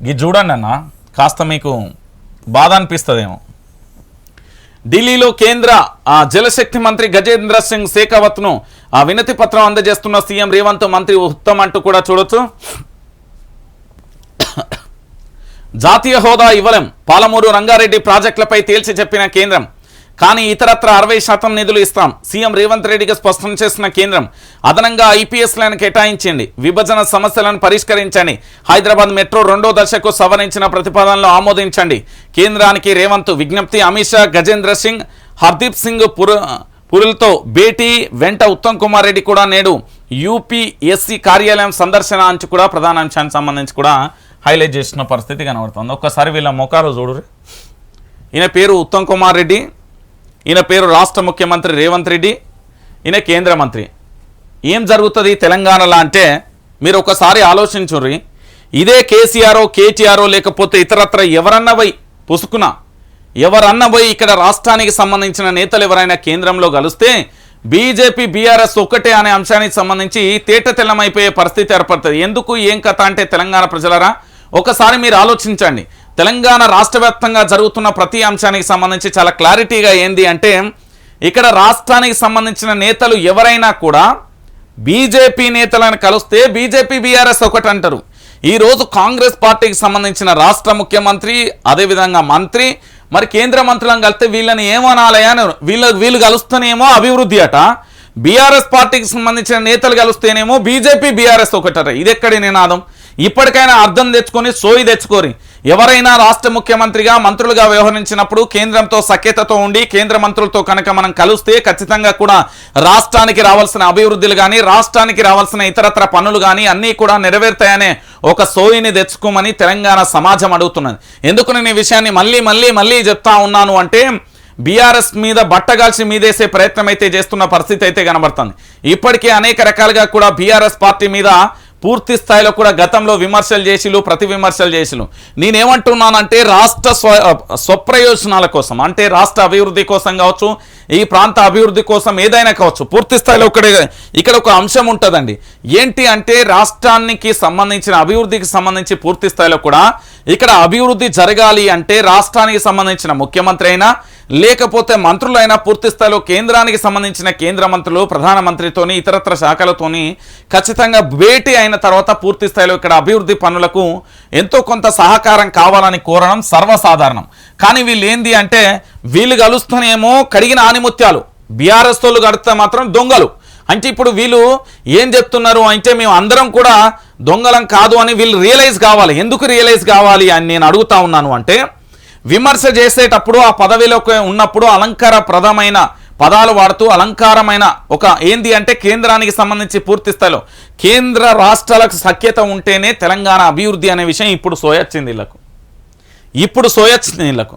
ఇది చూడండి అన్న కాస్త మీకు బాధ అనిపిస్తుందేమో. ఢిల్లీలో కేంద్ర ఆ, జలశక్తి మంత్రి గజేంద్ర సింగ్ శేఖవత్ను ఆ వినతి పత్రం అందజేస్తున్న సీఎం రేవంత్ మంత్రి ఉత్తమ్ అంటూ కూడా చూడొచ్చు. జాతీయ హోదా ఇవ్వలేం పాలమూరు రంగారెడ్డి ప్రాజెక్టులపై తేల్చి చెప్పిన కేంద్రం. కానీ ఇతరత్ర అరవై శాతం నిధులు ఇస్తాం. సీఎం రేవంత్ రెడ్డికి స్పష్టం చేసిన కేంద్రం అదనంగా ఐపీఎస్లను కేటాయించండి. విభజన సమస్యలను పరిష్కరించండి. హైదరాబాద్ మెట్రో రెండో దశకు సవరించిన ప్రతిపాదనలు ఆమోదించండి. కేంద్రానికి రేవంత్ విజ్ఞప్తి అమిత్ షా గజేంద్ర సింగ్ హర్దీప్ సింగ్ పుర పురులతో భేటీ వెంట ఉత్తమ్ కుమార్ రెడ్డి కూడా నేడు యూపీఎస్సీ కార్యాలయం సందర్శన అంచు కూడా ప్రధాన అంశానికి సంబంధించి కూడా హైలైట్ చేసిన పరిస్థితి కనబడుతుంది. ఒక్కసారి వీళ్ళ ముఖాలు చూడరు ఈయన పేరు ఉత్తమ్ కుమార్ రెడ్డి. ఈయన పేరు రాష్ట్ర ముఖ్యమంత్రి రేవంత్ రెడ్డి ఈయన కేంద్ర మంత్రి. ఏం జరుగుతుంది తెలంగాణలో అంటే మీరు ఒకసారి ఆలోచించుర్రి ఇదే కేసీఆర్ఓ కేటీఆర్ఓ లేకపోతే ఇతరత్ర ఎవరన్నా పోయి పుసుకున్నా ఎవరన్నా పోయి ఇక్కడ రాష్ట్రానికి సంబంధించిన నేతలు ఎవరైనా కేంద్రంలో కలిస్తే బీజేపీ బీఆర్ఎస్ ఒక్కటే అనే అంశానికి సంబంధించి తేట తెల్లమైపోయే పరిస్థితి ఏర్పడుతుంది. ఎందుకు ఏం కథ అంటే తెలంగాణ ప్రజలరా? ఒకసారి మీరు ఆలోచించండి. తెలంగాణ రాష్ట్ర వ్యాప్తంగా జరుగుతున్న ప్రతి అంశానికి సంబంధించి చాలా క్లారిటీగా ఏంది అంటే ఇక్కడ రాష్ట్రానికి సంబంధించిన నేతలు ఎవరైనా కూడా బీజేపీ నేతలను కలిస్తే బీజేపీ బీఆర్ఎస్ ఒకటి అంటారు ఈరోజు కాంగ్రెస్ పార్టీకి సంబంధించిన రాష్ట్ర ముఖ్యమంత్రి అదేవిధంగా మంత్రి మరి కేంద్ర మంత్రులను కలిస్తే వీళ్ళని ఏమనాలి అని వీళ్ళ వీళ్ళు కలుస్తేనేమో అభివృద్ధి అట. బీఆర్ఎస్ పార్టీకి సంబంధించిన నేతలు కలిస్తేనేమో బీజేపీ బీఆర్ఎస్ ఒకటట. ఇది ఎక్కడి నినాదం? ఇప్పటికైనా అర్థం తెచ్చుకొని సోయి తెచ్చుకోరి. ఎవరైనా రాష్ట్ర ముఖ్యమంత్రిగా మంత్రులుగా వ్యవహరించినప్పుడు కేంద్రంతో సఖ్యతతో ఉండి కేంద్ర మంత్రులతో కనుక మనం కలిస్తే ఖచ్చితంగా కూడా రాష్ట్రానికి రావాల్సిన అభివృద్ధులు కానీ రాష్ట్రానికి రావాల్సిన ఇతరత్ర పనులు కానీ అన్నీ కూడా నెరవేరుతాయనే ఒక సోయిని తెచ్చుకోమని తెలంగాణ సమాజం అడుగుతున్నది. ఎందుకు నేను ఈ విషయాన్ని మళ్ళీ మళ్ళీ మళ్ళీ చెప్తా ఉన్నాను అంటే బీఆర్ఎస్ మీద బట్టగాల్చి మీదేసే ప్రయత్నం అయితే చేస్తున్న పరిస్థితి అయితే కనబడుతుంది. ఇప్పటికే అనేక రకాలుగా కూడా బీఆర్ఎస్ పార్టీ మీద పూర్తి స్థాయిలో కూడా గతంలో విమర్శలు చేసిలు ప్రతి విమర్శలు చేసిలు నేనేమంటున్నానంటే రాష్ట్ర స్వ స్వప్రయోజనాల కోసం అంటే రాష్ట్ర అభివృద్ధి కోసం కావచ్చు ఈ ప్రాంత అభివృద్ధి కోసం ఏదైనా కావచ్చు పూర్తి స్థాయిలో ఒకటే ఇక్కడ ఒక అంశం ఉంటుందండి. ఏంటి అంటే రాష్ట్రానికి సంబంధించిన అభివృద్ధికి సంబంధించి పూర్తి స్థాయిలో కూడా ఇక్కడ అభివృద్ధి జరగాలి అంటే రాష్ట్రానికి సంబంధించిన ముఖ్యమంత్రి అయినా లేకపోతే మంత్రులైనా పూర్తి స్థాయిలో కేంద్రానికి సంబంధించిన కేంద్ర మంత్రులు ప్రధానమంత్రితోని ఇతరత్ర శాఖలతోని ఖచ్చితంగా భేటీ అయిన తర్వాత పూర్తి స్థాయిలో ఇక్కడ అభివృద్ధి పనులకు ఎంతో కొంత సహకారం కావాలని కోరడం సర్వసాధారణం. కానీ వీళ్ళు ఏంది అంటే వీళ్ళు కలుస్తూనేమో కడిగిన ఆనిముత్యాలు. బీఆర్ఎస్ తోళ్ళు కడితే మాత్రం దొంగలు. అంటే ఇప్పుడు వీళ్ళు ఏం చెప్తున్నారు అంటే మేము అందరం కూడా దొంగలం కాదు అని వీళ్ళు రియలైజ్ కావాలి. ఎందుకు రియలైజ్ కావాలి అని నేను అడుగుతా ఉన్నాను అంటే విమర్శ చేసేటప్పుడు ఆ పదవిలోకి ఉన్నప్పుడు అలంకారప్రదమైన పదాలు వాడుతూ అలంకారమైన ఒక ఏంది అంటే కేంద్రానికి సంబంధించి పూర్తి స్థాయిలో. కేంద్ర రాష్ట్రాలకు సఖ్యత ఉంటేనే తెలంగాణ అభివృద్ధి అనే విషయం ఇప్పుడు సోయొచ్చింది వీళ్ళకు ఇప్పుడు సోయొచ్చింది వీళ్ళకు